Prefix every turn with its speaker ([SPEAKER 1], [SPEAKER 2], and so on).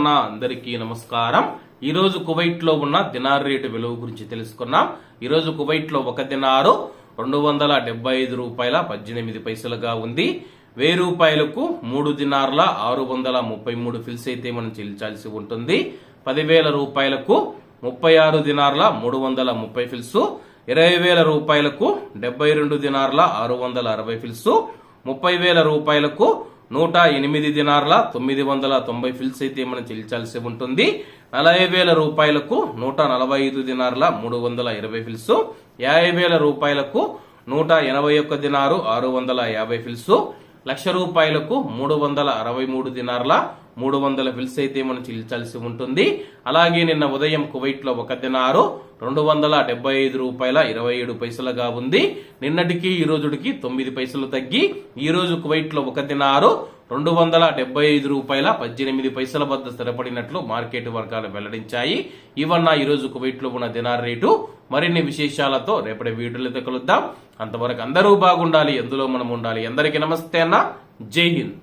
[SPEAKER 1] అన్న అందరికీ నమస్కారం. ఈ రోజు కువైట్లో ఉన్న దినార్ రేటు విలువ గురించి తెలుసుకున్నాం. ఈరోజు కువైట్లో కువైట్లో ఒక దినారు రెండు వందల డెబ్బై ఐదు రూపాయల పద్దెనిమిది పైసలుగా ఉంది. వెయ్యి రూపాయలకు మూడు దినార్ల ఆరు వందల ముప్పై మూడు ఫిల్స్ అయితే మనం చెల్లించాల్సి ఉంటుంది. పదివేల రూపాయలకు ముప్పై ఆరు దినార్ల మూడు వందల ముప్పై ఫిల్స్. ఇరవై వేల రూపాయలకు డెబ్బై రెండు దినార్ల ఆరు వందల అరవై ఫిల్స్. ముప్పై వేల రూపాయలకు నూట ఎనిమిది దినార్ల తొమ్మిది వందల తొంభై ఫిల్స్ అయితే మనం చెల్లించాల్సి ఉంటుంది. నలభై వేల రూపాయలకు నూట నలభై ఐదు దినార్ల మూడు వందల ఇరవై ఫిల్స్. యాభై వేల రూపాయలకు నూట ఎనభై ఒక్క దినారు ఆరు వందల యాభై ఫిల్స్. లక్ష రూపాయలకు మూడు వందల అరవై మూడు దినార్ల మూడు వందల విల్స్ అయితే మనం చెల్లించాల్సి ఉంటుంది. అలాగే నిన్న ఉదయం కువైట్లో ఒక దినారు రెండు వందల డెబ్బై ఐదు రూపాయల ఇరవై ఏడు పైసలుగా ఉంది. నిన్నటికి ఈ రోజుడికి తొమ్మిది పైసలు తగ్గి ఈ రోజు కువైట్లో ఒక దినారు రెండు వందల డెబ్బై ఐదు రూపాయల పద్దెనిమిది పైసల వద్ద స్థిరపడినట్లు మార్కెట్ వర్గాలు వెల్లడించాయి. ఇవన్న ఈ రోజు కువైట్లో ఉన్న దినార్ రేటు. మరిన్ని విశేషాలతో రేపటి వీడియోలతో కలుద్దాం. అంతవరకు అందరూ బాగుండాలి ఎందులో మనం ఉండాలి? అందరికీ నమస్తే అన్న. జై హింద్.